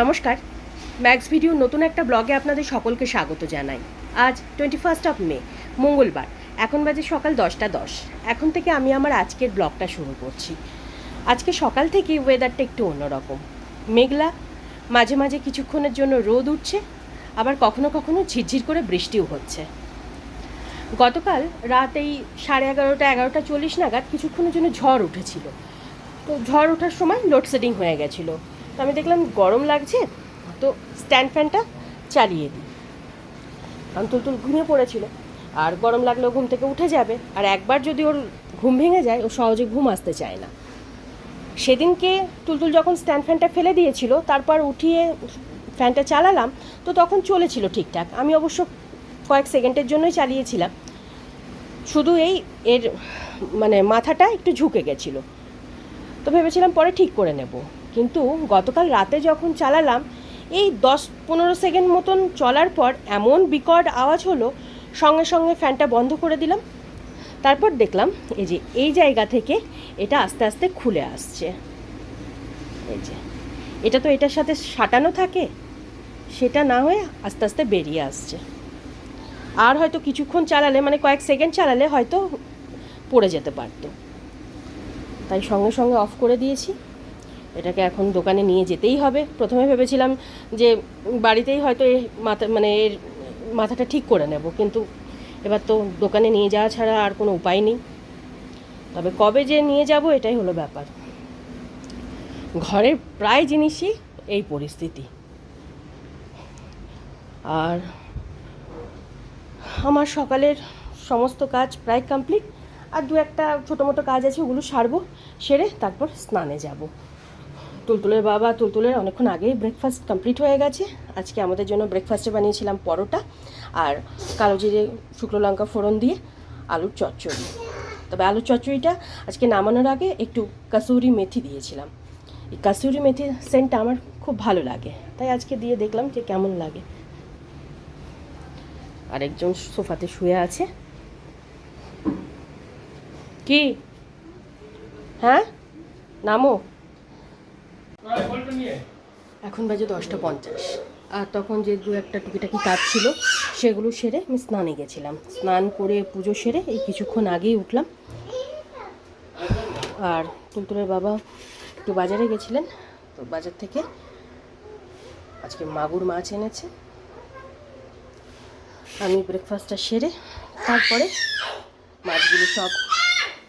নমস্কার। Max video নতুন একটা ব্লগে আপনাদের সকলকে স্বাগত জানাই। আজ টোয়েন্টি ফার্স্ট অফ মে মঙ্গলবার। এখন বাজে সকাল দশটা দশ। এখন থেকে আমি আমার আজকের ব্লগটা শুরু করছি। আজকে সকাল থেকে ওয়েদারটা একটু অন্যরকম। মেঘলা, মাঝে মাঝে কিছুক্ষণের জন্য রোদ উঠছে, আবার কখনো কখনো ঝিরঝির করে বৃষ্টিও হচ্ছে। গতকাল রাত এই সাড়ে এগারোটা এগারোটা চল্লিশ নাগাদ কিছুক্ষণের জন্য ঝড় উঠেছিল। তো ঝড় ওঠার সময় লোডশেডিং হয়ে গেছিল। আমি দেখলাম গরম লাগছে, তো স্ট্যান্ড ফ্যানটা চালিয়ে দিই। কারণ তুলতুল ঘুমিয়ে পড়েছিল। আর গরম লাগলেও ঘুম থেকে উঠে যাবে। আর একবার যদি ওর ঘুম ভেঙে যায়, ও সহজে ঘুম আসতে চায় না। সেদিনকে তুলতুল যখন স্ট্যান্ড ফ্যানটা ফেলে দিয়েছিল, তারপর উঠিয়ে ফ্যানটা চালালাম, তো তখন চলেছিল ঠিকঠাক। আমি অবশ্য কয়েক সেকেন্ডের জন্যই চালিয়েছিলাম। শুধু এই এর মানে মাথাটা একটু ঝুঁকে গেছিল। তো ভেবেছিলাম পরে ঠিক করে নেব। কিন্তু গতকাল রাতে যখন চালালাম, এই দশ পনেরো সেকেন্ড মতন চলার পর এমন বিকট আওয়াজ হলো, সঙ্গে সঙ্গে ফ্যানটা বন্ধ করে দিলাম। তারপর দেখলাম, এই যে এই জায়গা থেকে এটা আস্তে আস্তে খুলে আসছে। এই যে, এটা তো এটার সাথে সাটানো থাকে, সেটা না হয়ে আস্তে আস্তে বেরিয়ে আসছে। আর হয়তো কিছুক্ষণ চালালে মানে কয়েক সেকেন্ড চালালে হয়তো পড়ে যেতে পারতো। তাই সঙ্গে সঙ্গে অফ করে দিয়েছি। এটাকে এখন দোকানে নিয়ে যেতেই হবে। প্রথমে ভেবেছিলাম যে বাড়িতেই হয়তো এর মাথা মানে এর মাথাটা ঠিক করে নেব, কিন্তু এবার তো দোকানে নিয়ে যাওয়া ছাড়া আর কোনো উপায় নেই। তবে কবে যে নিয়ে যাব এটাই হলো ব্যাপার। ঘরের প্রায় জিনিসই এই পরিস্থিতি। আর আমার সকালের সমস্ত কাজ প্রায় কমপ্লিট। আর দু একটা ছোটো মোটো কাজ আছে, ওগুলো সারবো, সেরে তারপর স্নানে যাব। তুলতুলের বাবা, তুলতুলের অনেকক্ষণ আগেই ব্রেকফাস্ট কমপ্লিট হয়ে গেছে। আজকে আমাদের জন্য ব্রেকফাস্টে বানিয়েছিলাম পরোটা আর কালো জিরে, শুকনো লঙ্কা ফোড়ন দিয়ে আলুর চচ্চড়ি। তবে আলুর চচ্চড়িটা আজকে নামানোর আগে একটু কাসুরি মেথি দিয়েছিলাম। এই কাসুরি মেথির সেন্টটা আমার খুব ভালো লাগে। তাই আজকে দিয়ে দেখলাম যে কেমন লাগে। আরেকজন সোফাতে শুয়ে আছে। কি? হ্যাঁ? নামো। এখন বাজে দশটা পঞ্চাশ। আর তখন যে দু একটা টুকিটাকি কাজ ছিল, সেগুলো সেরে আমি স্নানে গেছিলাম। স্নান করে পুজো সেরে এই কিছুক্ষণ আগেই উঠলাম। আর তুলতুলের বাবা একটু বাজারে গেছিলেন, তো বাজার থেকে আজকে মাগুর মাছ এনেছে। আমি ব্রেকফাস্টটা সেরে, তারপরে মাছগুলো সব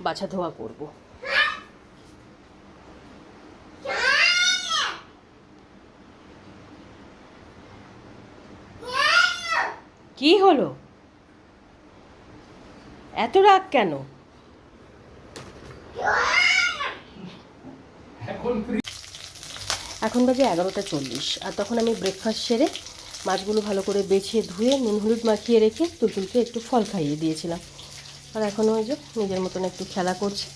বাছা ধোয়া করব। কি হলো? এত রাগ কেন? এখন বাজে এগারোটা চল্লিশ আর তখন আমি ব্রেকফাস্ট সেরে মাছগুলো ভালো করে বেছে ধুয়ে নুন হলুদ মাখিয়ে রেখে তুলতুলকে একটু ফল খাইয়ে দিয়েছিলাম। আর এখন ওই যে নিজের মতন একটু খেলা করছে।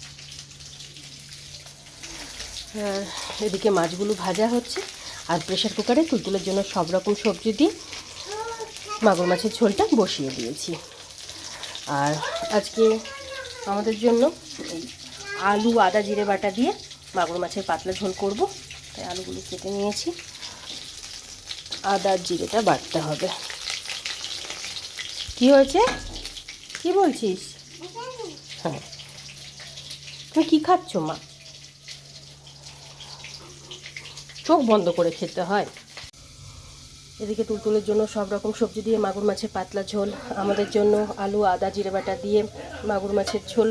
আর এদিকে মাছগুলো ভাজা হচ্ছে আর প্রেশার কুকারে তুলতুলের জন্য সব রকম সবজি দিয়ে মাগুর মাছের ঝোলটা বসিয়ে দিয়েছি। আর আজকে আমাদের জন্য আলু, আদা, জিরে বাটা দিয়ে মাগুর মাছের পাতলা ঝোল করব। তাই আলুগুলো কেটে নিয়েছি। আদা, জিরেটা বাটতে হবে। কি হয়েছে? কি বলছিস? হ্যাঁ। তুমি কী খাচ্ছ, মা? চোখ বন্ধ করে খেতে হয়। এদিকে তুলতুলের জন্য সব রকম সবজি দিয়ে মাগুর মাছের পাতলা ঝোল, আমাদের জন্য আলু, আদা, জিরে বাটা দিয়ে মাগুর মাছের ঝোল।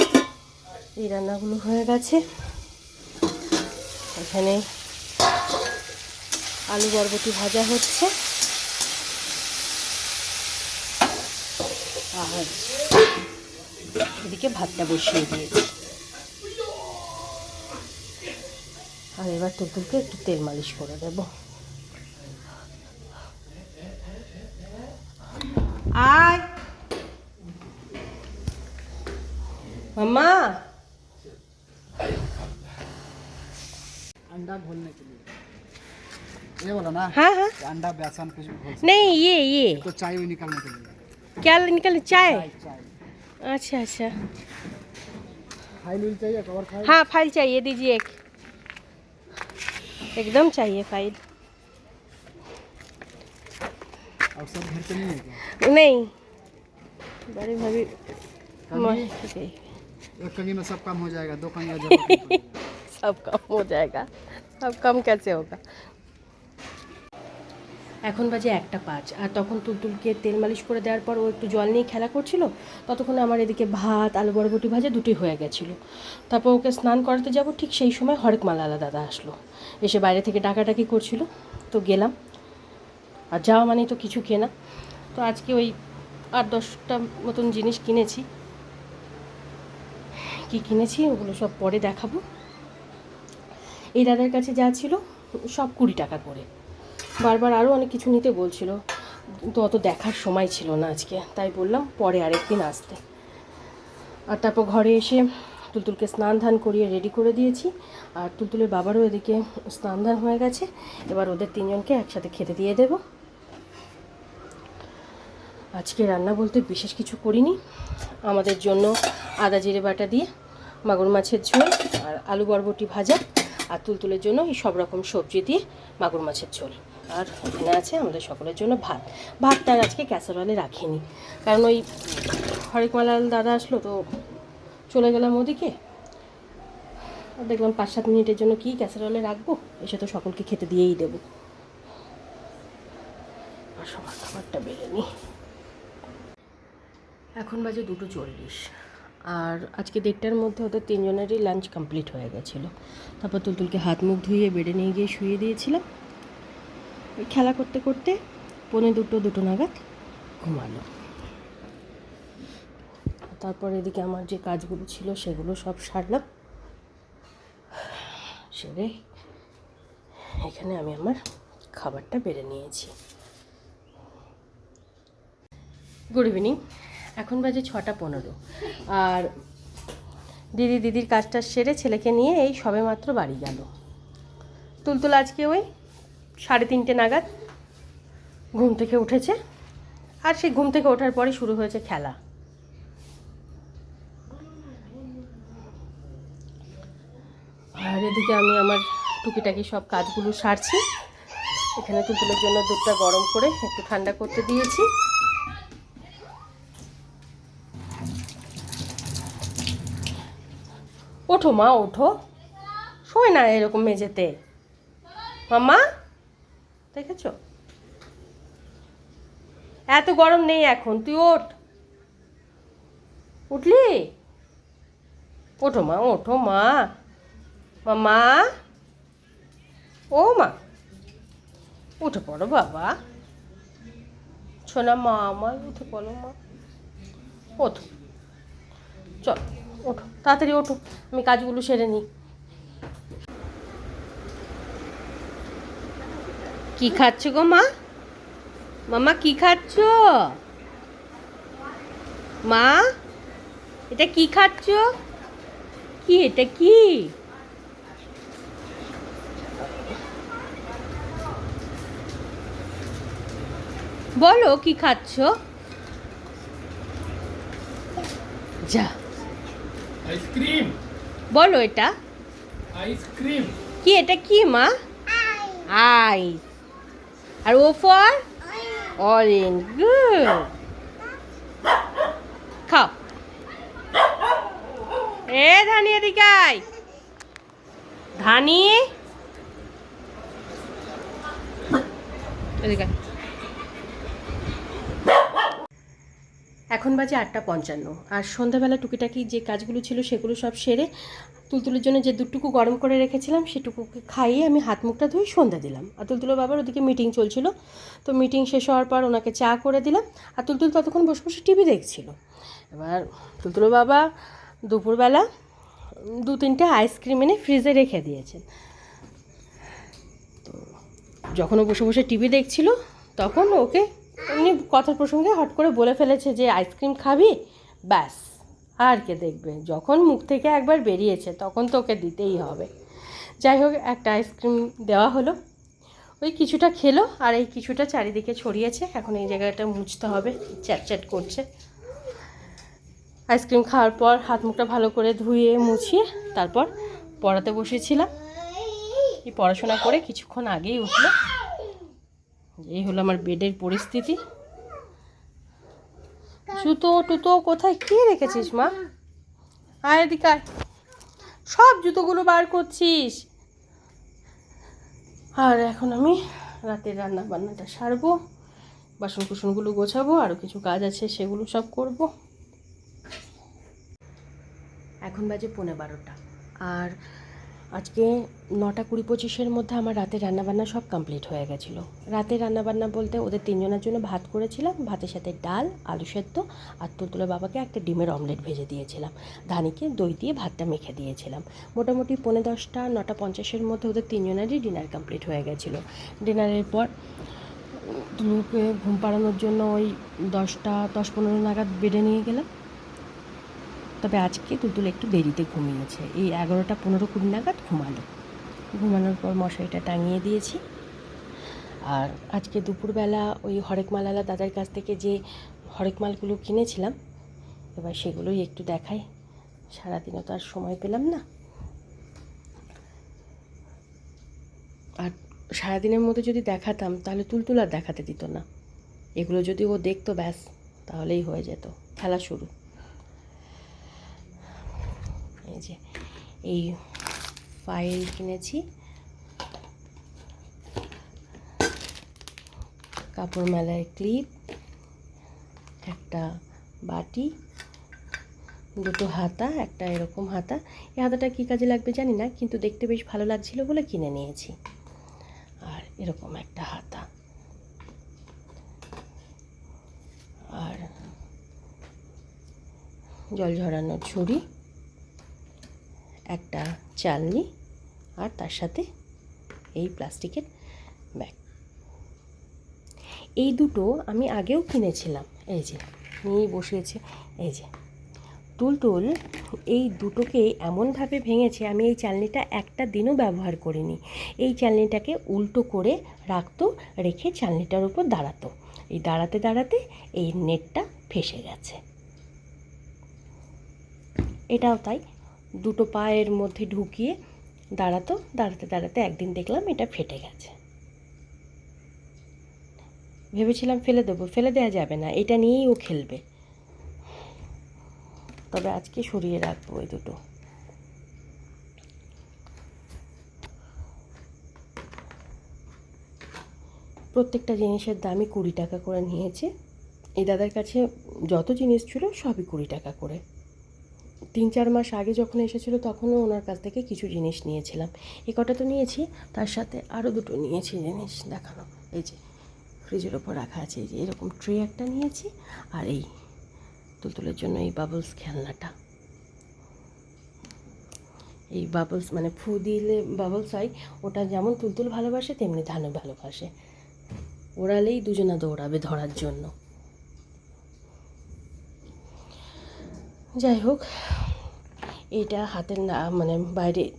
এই রান্নাগুলো হয়ে গেছে। এখানে আলু বরবটি ভাজা হচ্ছে। আর এদিকে ভাতটা বসিয়ে দিয়েছি। আর এবার তুলতুলকে একটু তেল মালিশ করে দেবো। मम्मा। अंडा घोलने के लिए। ये बोला ना हाँ हाँ। अंडा बेसन कुछ नहीं ये ये। तो चाय भी निकालने के लिए। क्या निकल चाय? अच्छा अच्छा। फ़ाइल चाहिए कवर फ़ाइल? हाँ फ़ाइल चाहिए दीजिए एक। एकदम चाहिए फ़ाइल। और सब घर पे नहीं है क्या? नहीं। बड़ी भाभी। मस्त गई एक कंगी में सब काम हो जाएगा दो कंगी जरूरत नहीं पड़ेगा। सब कम हो जाएगा सब कम कैसे होगा এখন বাজে একটা পাঁচ আর তখন তুলতুলকে তেল মালিশ করে দেওয়ার পর ও একটু জল নিয়ে খেলা করছিল ততক্ষণে আমার এদিকে ভাত আলু বরবটি ভাজা দুটোই হয়ে গেছিলো তারপর ওকে স্নান করাতে যাব ঠিক সেই সময় হরেক মালালা দাদা আসলো এসে বাইরে থেকে ডাকাডাকি করছিল তো গেলাম আর যাওয়া মানেই তো কিছু কেনা তো আজকে ওই আট দশটা মতন জিনিস কিনেছি কি কিনেছি ওগুলো সব পরে দেখাবো। এই দাদার কাছে যা ছিল, সব কুড়ি টাকা করে। বারবার আরও অনেক কিছু নিতে বলছিল। কিন্তু অত দেখার সময় ছিল না আজকে। তাই বললাম, পরে আরেকদিন আসতে। আর তারপর ঘরে এসে তুলতুলকে স্নান ধান করিয়ে রেডি করে দিয়েছি। আর তুলতুলের বাবারও এদিকে স্নান ধান হয়ে গেছে। এবার ওদের তিনজনকে একসাথে খেতে দিয়ে দেব। আজকে রান্না বলতে বিশেষ কিছু করিনি। আমাদের জন্য আদা জিরে বাটা দিয়ে মাগুর মাছের ঝোল আর আলু বরবটি ভাজা আর তুলতুলের জন্য এই সব রকম সবজি দিয়ে মাগুর মাছের ঝোল। আর এখানে আছে আমাদের সকলের জন্য ভাত। ভাতটা আজকে ক্যাসারোলে রাখিনি। কারণ ওই হরেকমালাল দাদা আসলো তো চলে গেলাম ওদিকে। দেখলাম পাঁচ সাত মিনিটের জন্য কি ক্যাসারোলে রাখব? এসে তো সকলকে খেতে দিয়েই দেবো। আর সবার খাবারটা বেড়ে নিই এখন বাজে দুটো চল্লিশ। আর আজকে দেড়টার মধ্যে ওদের তিনজনেরই লাঞ্চ কমপ্লিট হয়ে গেছিল। তারপর তুলতুলকে হাত মুখ ধুয়ে বেডে নিয়ে গিয়ে শুয়ে দিয়েছিলাম। খেলা করতে করতে পৌনে দুটো দুটো নাগাদ ঘুমালো। তারপর এদিকে আমার যে কাজগুলো ছিল সেগুলো সব সারলাম। সেরে এখানে আমি আমার খাবারটা বেড়ে নিয়েছি। গুড ইভিনিং এখন বাজে ছটা পনেরো। আর দিদি দিদির কাজটা সেরে ছেলেকে নিয়ে এই সবে মাত্র বাড়ি গেল। তুলতুল আজকে ওই সাড়ে তিনটে নাগাদ ঘুম থেকে উঠেছে। আর সেই ঘুম থেকে ওঠার পরে শুরু হয়েছে খেলা। আর এদিকে আমি আমার টুকিটাকি সব কাজগুলো সারছি। এখানে তুলতুলের জন্য দুধটা গরম করে একটু ঠান্ডা করতে দিয়েছি। ওঠো, মা, ওঠো। শোয় না এরকম মেঝেতে। মাম্মা, দেখেছ? এত গরম নেই এখন, তুই ওঠ। উঠলি? ওঠো, মা ওঠো, মা। মামা ও, মা। উঠে পড়ো, বাবা। ছোনা মা আমার উঠে পড়ো, মা। ওঠো। চল। ওঠো, তাড়াতাড়ি ওঠো, আমি কাজগুলো সেরে নিই। কি খাচ্ছ গো মা? মামা, কি খাচ্ছ? মা, এটা কি খাচ্ছ? কি এটা কি? বলো, কি খাচ্ছ? যা। আইসক্রিম বলো এটা। আইসক্রিম কি এটা কি মা? আইস আর ও ফর অরেঞ্জ গুড খাও। এ ধানি এদিকে আয়। ধানি? এদিকে এখন বাজে আটটা পঞ্চান্ন। আর সন্ধ্যাবেলা টুকিটাকি যে কাজগুলো ছিল সেগুলো সব সেরে তুলতুলের জন্য যে দুটুকু গরম করে রেখেছিলাম সেটুকুকে খাইয়ে আমি হাত মুখটা ধুয়ে সন্ধ্যা দিলাম। আর তুলতুলো বাবার ওদিকে মিটিং চলছিল। তো মিটিং শেষ হওয়ার পর ওনাকে চা করে দিলাম। আর তুলতুল ততক্ষণ বসে বসে টিভি দেখছিল। এবার তুলতুলের বাবা দুপুরবেলা দু তিনটে আইসক্রিম এনে ফ্রিজে রেখে দিয়েছেন তো যখন ও বসে বসে টিভি দেখছিল, তখন ওকে এমনি কথার প্রসঙ্গে হট করে বলে ফেলেছে যে আইসক্রিম খাবি, ব্যাস। আর কে দেখবে? যখন মুখ থেকে একবার বেরিয়েছে, তখন তো ওকে দিতেই হবে। যাই হোক, একটা আইসক্রিম দেওয়া হলো। ওই কিছুটা খেলো, আর এই কিছুটা চারিদিকে ছড়িয়েছে। এখন এই জায়গাটা মুছতে হবে, চ্যাট করছে। আইসক্রিম খাওয়ার পর হাত মুখটা ভালো করে ধুয়ে, মুছিয়ে, তারপর পড়াতে বসেছিলাম। এই পড়াশোনা করে কিছুক্ষণ আগেই উঠল। এই হলো আমার বেডের পরিস্থিতি। জুতো টুতো কোথায় কি রেখেছিস মা? আয় এদিকে সব জুতোগুলো বার করছিস। আর এখন আমি রাতের রান্না বান্নাটা সারবো বাসন কুসনগুলো গোছাবো আরও কিছু কাজ আছে সেগুলো সব করব। এখন বাজে পৌনে বারোটা। আর আজকে নটা কুড়ি পঁচিশের মধ্যে আমার রাতে রান্নাবান্না সব কমপ্লিট হয়ে গেছিল। রাতে রান্নাবান্না বলতে ওদের তিনজনের জন্য ভাত করেছিলাম, ভাতের সাথে ডাল, আলু সেদ্ধ আর তুলতুলে বাবাকে একটা ডিমের অমলেট ভেজে দিয়েছিলাম। ধানিকে দই দিয়ে ভাতটা মেখে দিয়েছিলাম। মোটামুটি পৌনে দশটা, নটা পঞ্চাশের মধ্যে ওদের তিনজনেরই ডিনার কমপ্লিট হয়ে গেছিল। ডিনারের পর তুলুকে ঘুম পাড়ানোর জন্য ওই দশটা, দশ পনেরো নাগাদ বেডে নিয়ে গেলাম। তবে আজকে তুলতুল একটু দেরিতে ঘুমিয়েছে। এই এগারোটা পনেরো কুড়ি নাগাদ ঘুমালো। ঘুমানোর পর মশারিটা টাঙিয়ে দিয়েছি। আর আজকে দুপুরবেলা ওই হরেকমালালা দাদার কাছ থেকে যে হরেকমালগুলো কিনেছিলাম, এবার সেগুলোই একটু দেখাই। সারাদিনও তো আর সময় পেলাম না। আর সারাদিনের মধ্যে যদি দেখাতাম, তাহলে তুলতুল আর দেখাতে দিত না। এগুলো যদি ও দেখতো, ব্যাস, তাহলেই হয়ে যেত। খেলা শুরু। এই এই ফাইল কিনেছি। কাপড় মেলার ক্লিপ একটা বাটি, দুটো হাতা, একটা এরকম হাতা। এই হাতাটা কী কাজে লাগবে জানি না, কিন্তু দেখতে বেশ ভালো লাগছিল বলে কিনে নিয়েছি। আর এরকম একটা হাতা। আর জল ঝরানোর ছুরি। একটা চালনি আর তার সাথে এই প্লাস্টিকের ব্যাগ। এই দুটো আমি আগেও কিনেছিলাম। এই যে, নিয়ে বসিয়েছে। এই যে, টুলটুল এই দুটোকে এমনভাবে ভেঙেছে, আমি এই চালনিটা একটা দিনও ব্যবহার করিনি। এই চালনিটাকে উল্টো করে রাখতো, রেখে চালনিটার উপর দাঁড়াতো। এই দাঁড়াতে দাঁড়াতে এই নেটটা ফেসে গেছে। এটাও তাই। দুটো পায়ের মধ্যে ঢুকিয়ে দাঁড়াতো, দাঁড়াতে দাঁড়াতে একদিন দেখলাম এটা ফেটে গেছে। ভেবেছিলাম ফেলে দেবো, ফেলে দেওয়া যাবে না, এটা নিয়েই ও খেলবে। তবে আজকে সরিয়ে রাখব ওই দুটো। প্রত্যেকটা জিনিসের দামই কুড়ি টাকা করে নিয়েছে। এই দাদার কাছে যত জিনিস ছিল সবই কুড়ি টাকা করে। তিন চার মাস আগে যখন এসেছিল তখনও ওনার কাছ থেকে কিছু জিনিস নিয়েছিলাম। এ কটা তো নিয়েছি, তার সাথে আরও দুটো নিয়েছি জিনিস দেখানো। এই যে ফ্রিজের ওপর রাখা আছে, এই যে, এরকম ট্রে একটা নিয়েছি, আর এই তুলতুলের জন্য এই বাবলস খেলনাটা। এই বাবলস মানে ফু দিলে বাবলস হয়, ওটা যেমন তুলতুল ভালোবাসে, তেমনি ধানও ভালোবাসে। ওড়ালেই দুজনা দৌড়াবে ধরার জন্য। যাই হোক, এটা হাতের না মানে বাইরে,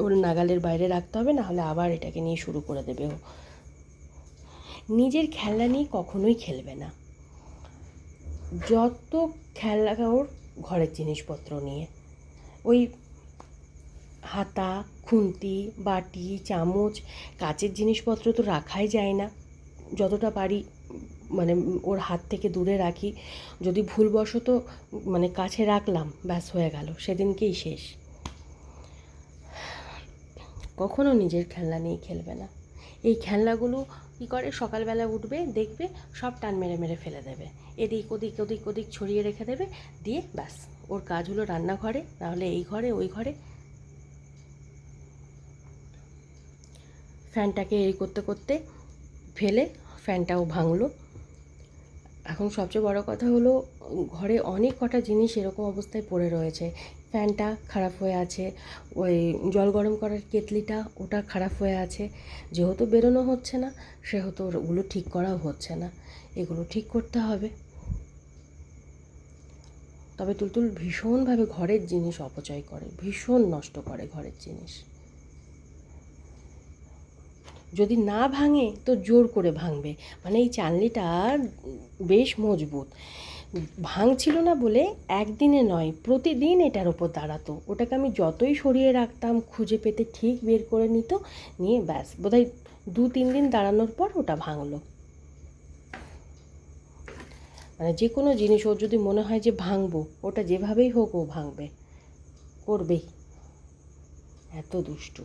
ওর নাগালের বাইরে রাখতে হবে না হলে আবার এটাকে নিয়ে শুরু করে দেবে ও। নিজের খেলনা নিয়ে কখনোই খেলবে না। যত খেলনা ওর ঘরের জিনিসপত্র নিয়ে। ওই হাতা, খুন্তি, বাটি, চামচ, কাচের জিনিসপত্র তো রাখাই যায় না। যতটা পারি মানে ওর হাত থেকে দূরে রাখি। যদি ভুলবশত মানে কাছে রাখলাম, ব্যাস হয়ে গেল। সেদিনকেই শেষ। কখনো নিজের খেলনা নিয়ে খেলবে না। এই খেলনাগুলো কী করে? সকালবেলা উঠবে, দেখবে, সব টান মেরে মেরে ফেলে দেবে। এদিক ওদিক ওদিক ওদিক ছড়িয়ে রেখে দেবে, দিয়ে ব্যাস। ওর কাজ হলো রান্নাঘরে, নাহলে এই ঘরে, ওই ঘরে। ফ্যানটাকে এই করতে করতে ফেলে, ফ্যানটাও ভাঙলো। এখন সবচেয়ে বড় কথা হলো, ঘরে অনেক কটা জিনিস এরকম অবস্থায় পড়ে রয়েছে। ফ্যানটা খারাপ হয়ে আছে, ওই জল গরম করার কেতলিটা ওটা খারাপ হয়ে আছে। যেহেতু বেরোনো হচ্ছে না, সেহেতু ওগুলো ঠিক করাও হচ্ছে না। এগুলো ঠিক করতে হবে। তবে তুলতুল ভীষণভাবে ঘরের জিনিস অপচয় করে, ভীষণ নষ্ট করে ঘরের জিনিস। যদি না ভাঙে তো জোর করে ভাঙবে। মানে এই চালনিটা বেশ মজবুত। ভাঙছিল না বলে একদিনে নয়, প্রতিদিন এটার ওপর দাঁড়াতো। ওটাকে আমি যতই সরিয়ে রাখতাম, খুঁজে পেতে ঠিক বের করে নিত, নিয়ে ব্যাস, বোধহয় দু তিন দিন দাঁড়ানোর পর ওটা ভাঙলো। মানে যে কোনো জিনিস, ওর যদি মনে হয় যে ভাঙবো, ওটা যেভাবেই হোক ও ভাঙবে। করবেই। এত দুষ্টু।